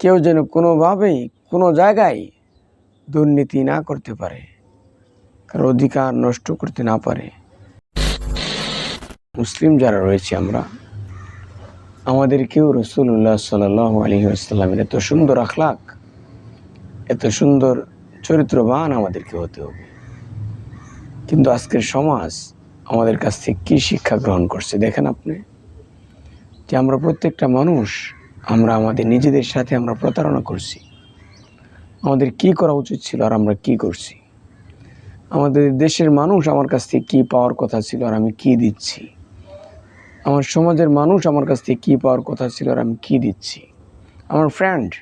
কেউ যেন কোনোভাবেই কোনো জায়গায় দুর্নীতি না করতে পারে, কারও অধিকার নষ্ট করতে না পারে। মুসলিম যারা রয়েছে আমরা আমাদেরকেও রসুল্লাহ সাল আলী আসসালামের এত সুন্দর আখলাক, এত সুন্দর চরিত্রবান আমাদেরকে হতে হবে। কিন্তু আজকের সমাজ আমাদের কাছ থেকে কী শিক্ষা গ্রহণ করছে দেখেন আপনি, যে আমরা প্রত্যেকটা মানুষ আমরা আমাদের নিজেদের সাথে আমরা প্রতারণা করছি। আমাদের কি করা উচিত ছিল আর আমরা কি করছি? আমাদের দেশের মানুষ আমার কাছ থেকে কী পাওয়ার কথা ছিল আর আমি কি দিচ্ছি? আমার সমাজের মানুষ আমার কাছ থেকে কী পাওয়ার কথা ছিল আর আমি কি দিচ্ছি? আমার ফ্রেন্ড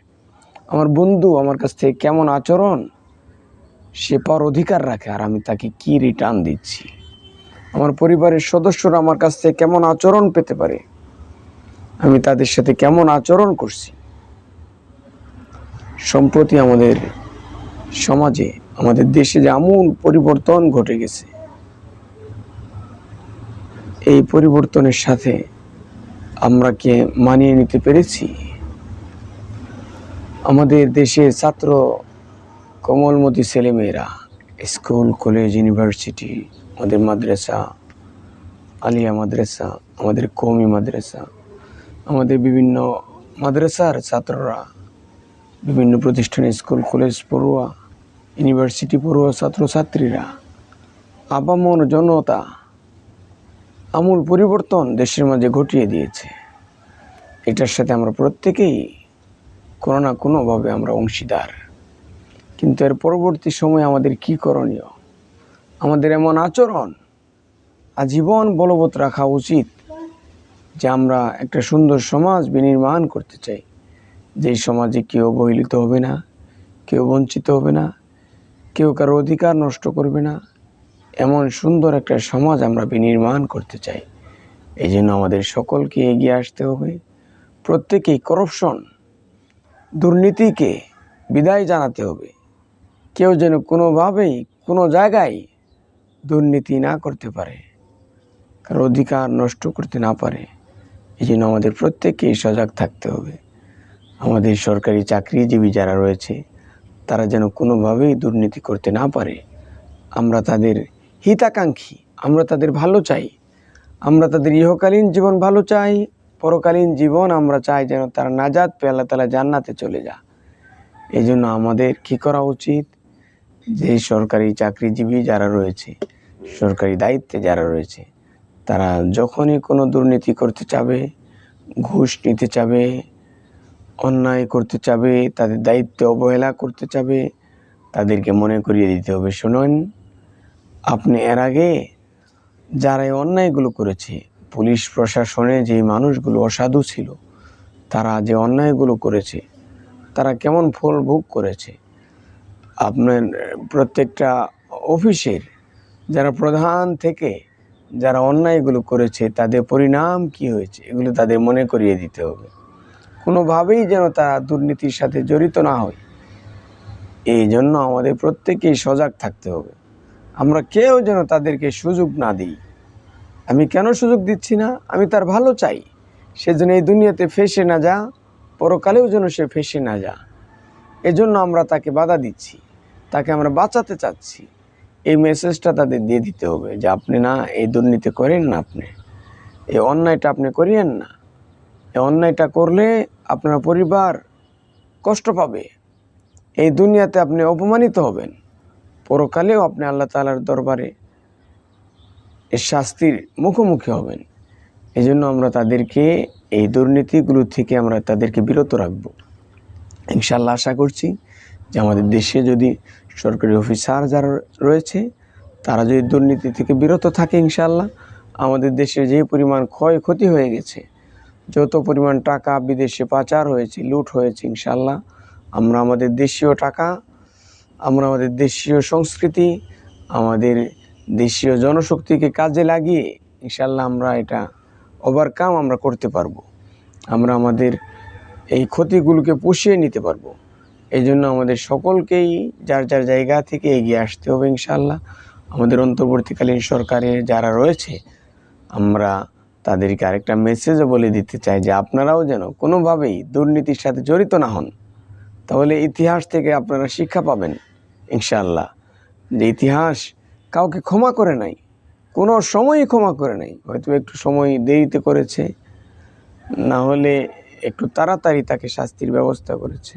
আমার বন্ধু আমার কাছ থেকে কেমন আচরণ? সে পাওয়ার অধিকার রাখে আর আমি তাকে কি রিটার্ন দিচ্ছি? আমার পরিবারের সদস্যরা আমার কাছ থেকে কেমন আচরণ পেতে পারে? আমি তাদের সাথে কেমন আচরণ করছি? সম্প্রতি আমাদের সমাজে, আমাদের দেশে যে আমূল পরিবর্তন ঘটে গেছে, এই পরিবর্তনের সাথে আমরা কে মানিয়ে নিতে পেরেছি? আমাদের দেশে ছাত্র কোমলমতি ছেলেমেয়েরা, স্কুল, কলেজ, ইউনিভার্সিটি, আমাদের মাদ্রাসা, আলিয়া মাদ্রাসা, আমাদের কৌমি মাদ্রাসা আমাদের বিভিন্ন মাদ্রাসার ছাত্ররা, বিভিন্ন প্রতিষ্ঠানে স্কুল, কলেজ পড়ুয়া, ইউনিভার্সিটি পড়ুয়া ছাত্রছাত্রীরা আপামর জনতা আমূল পরিবর্তন দেশের মাঝে ঘটিয়ে দিয়েছে। এটার সাথে আমরা প্রত্যেকেই কোনো না কোনোভাবে আমরা অংশীদার। কিন্তু এর পরবর্তী সময়ে আমাদের কি করণীয়? আমাদের এমন আচরণ, আজীবন বলবৎ রাখা উচিত যে আমরা একটা সুন্দর সমাজ বিনির্মাণ করতে চাই। যেই সমাজে কেউ অবহেলিত হবে না, কেউ বঞ্চিত হবে না, কেউ কারও অধিকার নষ্ট করবে না। এমন সুন্দর একটা সমাজ আমরা বিনির্মাণ করতে চাই। এই জন্য আমাদের সকলকে এগিয়ে আসতে হবে। প্রত্যেকেই করপশন দুর্নীতিকে বিদায় জানাতে হবে। কেউ যেন কোনোভাবেই, কোনো জায়গায় দুর্নীতি না করতে পারে, কারও অধিকার নষ্ট করতে না পারে। এই জন্য আমাদের প্রত্যেককেই সজাগ থাকতে হবে। আমাদের সরকারি চাকরিজীবী যারা রয়েছে, তারা যেন কোনোভাবেই দুর্নীতি করতে না পারে। আমরা তাদের হিতাকাঙ্ক্ষী, আমরা তাদের ভালো চাই। আমরা তাদের ইহকালীন জীবন ভালো চাই, পরকালীন জীবন আমরা চাই যেন তারা নাজাত পেয়ে আল্লাহ তালা জান্নাতে চলে যা। এই জন্য আমাদের কী করা উচিত? যে সরকারি চাকরিজীবী যারা রয়েছে, সরকারি দায়িত্বে যারা রয়েছে তারা যখনই কোনো দুর্নীতি করতে চাবে, ঘুষ নিতে চাবে, অন্যায় করতে চাবে, তাদের দায়িত্বে অবহেলা করতে চাবে, তাদেরকে মনে করিয়ে দিতে হবে। শুনুন, আপনি এর আগে যারা এই অন্যায়গুলো করেছে, পুলিশ প্রশাসনে যে মানুষগুলো অসাধু ছিল, তারা যে অন্যায়গুলো করেছে, তারা কেমন ফল ভোগ করেছে? আপনার প্রত্যেকটা অফিসের যারা প্রধান থেকে যারা অন্যায়গুলো করেছে, তাদের পরিণাম কি হয়েছে? এগুলো তাদের মনে করিয়ে দিতে হবে। কোনোভাবেই যেন তারা দুর্নীতির সাথে জড়িত না হয়। এই জন্য আমাদের প্রত্যেকেই সজাগ থাকতে হবে। আমরা কেউ যেন তাদেরকে সুযোগ না দিই। আমি কেন সুযোগ দিচ্ছি না? আমি তার ভালো চাই। সে যেন এই দুনিয়াতে ফেসে না যা, পরকালেও যেন সে ফেসে না যা। এজন্য আমরা তাকে বাধা দিচ্ছি। তাকে আমরা বাঁচাতে চাচ্ছি। এই মেসেজটা তাদের দিয়ে দিতে হবে যে, আপনি না এই দুর্নীতি করেন না আপনি। এই অন্যায়টা আপনি করিয়েন না। এই অন্যায়টা করলে আপনার পরিবার কষ্ট পাবে। এই দুনিয়াতে আপনি অপমানিত হবেন। পরকালেও আপনি আল্লাহ তালার দরবারে এর শাস্তির মুখোমুখি হবেন। এই জন্য আমরা তাদেরকে এই দুর্নীতিগুলো থেকে আমরা তাদেরকে বিরত রাখব। ইনশাল্লাহ আশা করছি যে আমাদের দেশে যদি সরকারি অফিসার যারা রয়েছে, তারা যদি দুর্নীতি থেকে বিরত থাকে ইনশাল্লাহ আমাদের দেশে যে পরিমাণ ক্ষয় ক্ষতি হয়ে গেছে, যত পরিমাণ টাকা বিদেশে পাচার হয়েছে, লুট হয়েছে ইনশাল্লাহ আমরা আমাদের দেশীয় টাকা, আমরা আমাদের দেশীয় সংস্কৃতি, আমাদের দেশীয় জনশক্তিকে কাজে লাগিয়ে ইনশাল্লাহ আমরা এটা ওভারকাম আমরা করতে পারব। আমরা আমাদের এই ক্ষতিগুলোকে পুষিয়ে নিতে পারব। এই জন্য আমাদের সকলকেই যার যার জায়গা থেকে এগিয়ে আসতে হবে ইনশাল্লাহ আমাদের অন্তর্বর্তীকালীন সরকারে যারা রয়েছে, আমরা তাদেরকে আরেকটা মেসেজও বলে দিতে চাই যে আপনারাও যেন কোনোভাবেই দুর্নীতির সাথে জড়িত না হন। তাহলে ইতিহাস থেকে আপনারা শিক্ষা পাবেন ইনশাল্লাহ যে ইতিহাস কাউকে ক্ষমা করে নাই, কোনো সময়ই ক্ষমা করে নাই। হয়তো একটু সময় দেরিতে করেছে, না হলে একটু তাড়াতাড়ি তাকে শাস্তির ব্যবস্থা করেছে।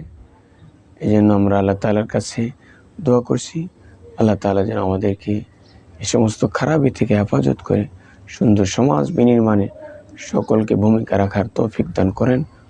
এই জন্য আমরা আল্লাহ তালার কাছে দোয়া করছি। আল্লাহ তালা যেন আমাদেরকে এই সমস্ত খারাপই থেকে হেফাজত করে সুন্দর সমাজ বিনির্মাণে সকলকে ভূমিকা রাখার তৌফিক দান করেন।